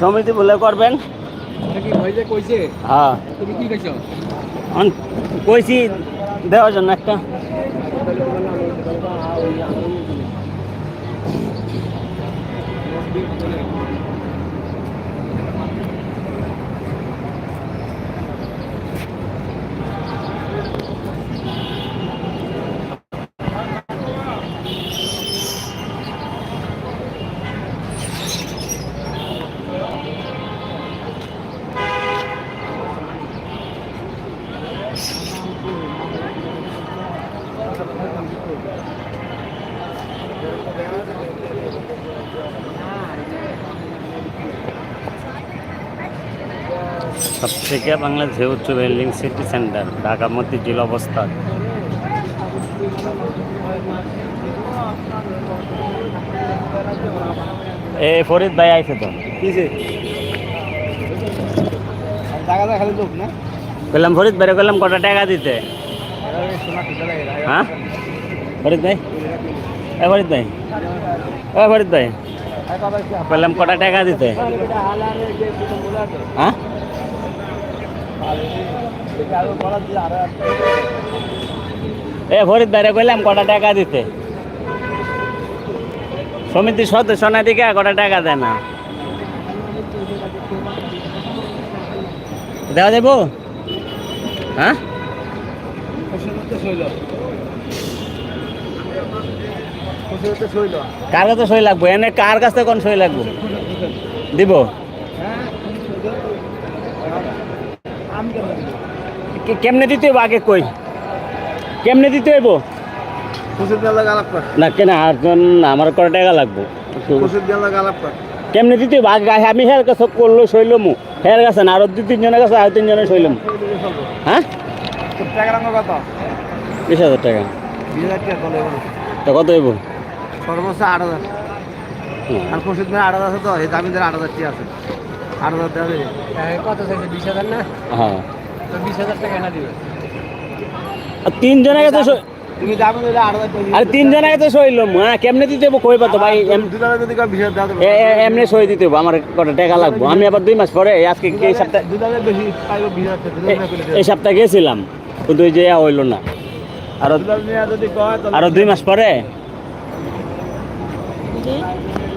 সমিতি বলে করবেন। হ্যাঁ। তুমি কি কইছো? কইছি দেওয়ার জন্য একটা। সবথেকে বাংলাদেশে উচ্চ building city centre Dhaka Motijheel অবস্থান। এ ফরিদ ভাই আইছে তো? বললাম ফরিদ ভাই বললাম কটা টাকা দিতে? হ্যাঁ? ফরিদ ভাই। এ ফরিদ ভাই। এ ফরিদ ভাই। বললাম কটা টাকা দিতে? হ্যাঁ? এ ফরিদ ভাইরে কইলাম কটা টাকা দিতে? সমিতির সদস্য না দিকে কটা টাকা দেয় না। দেওয়া দেবো হ্যাঁ? কার কাছে সই লাগবো? এনে কার কাছে কোন সই লাগবো? দিব? কেমনে দিতে হইব আগে কই? কেমনে দিতে হইব? না কেন? আর আমার টাকা লাগবো? কেমনে দিতে হইব? আগে আমি হের কাছে করল সইল মু হের কাছে না আরও দু তিনজনের কাছে আর তিনজনের সইলাম হ্যাঁ? বিশ হাজার টাকা। তো কত হইব? সর্বোচ্চ আট হাজার। আর আট হাজার আছে তো এই দামিদের আট হাজার আছে। আট হাজার দেওয়া যাবে কত চাইছে? বিশ হাজার না? হ্যাঁ। তো বিশ হাজার টাকা না দিবে। আর তিনজনের কাছে সই- তুমি দামি দিলে আট হাজার টাকা আরে তিনজনের কাছে সইলাম হ্যাঁ কেমনে দিতে তো ভাই? এম- দুটা যদি কেউ বিশ হাজার এ- এ- এমনি সই দিতে আমার কটা টাকা লাগবো। আমি আবার দুই মাস পরে আজকে এই সপ্তাহে টাকা এই সপ্তাহে গেছিলাম কিন্তু ওই যে হইল না। আরও আরও দুই মাস পরে?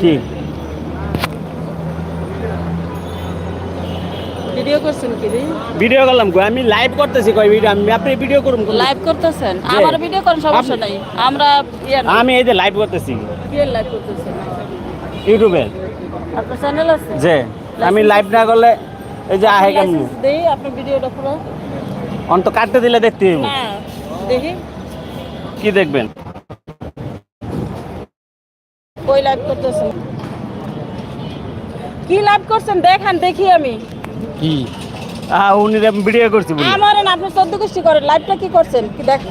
কি? ভিডিও করছেন কি ভিডিও করলাম কই? আমি লাইভ করতেছি কই ভিডিও আমি আপনি ভিডিও করুন লাইভ করতেছেন? আমার ভিডিও করেন সমস্যা নাই। আমরা ইয়ে আমি এই যে লাইভ করতেছি। কি লাইভ করতেছেন? ইউটিউবে আপনার চ্যানেল আছে? যে আমি লাইভ না করলে এই যে আহে কেমন? দেই আপনার ভিডিওটা পুরো। অন্ত কাটতে দিলে দেখতে হইব। না দেখি। কি দেখবেন? কই লাইভ করতেছেন? কি লাভ করছেন? দেখান দেখি আমি। কি? আহ উনি ভিডিও করছি বলি। আমারে না আপনি গোষ্ঠী করেন। লাইভটা কি করছেন? কি দেখ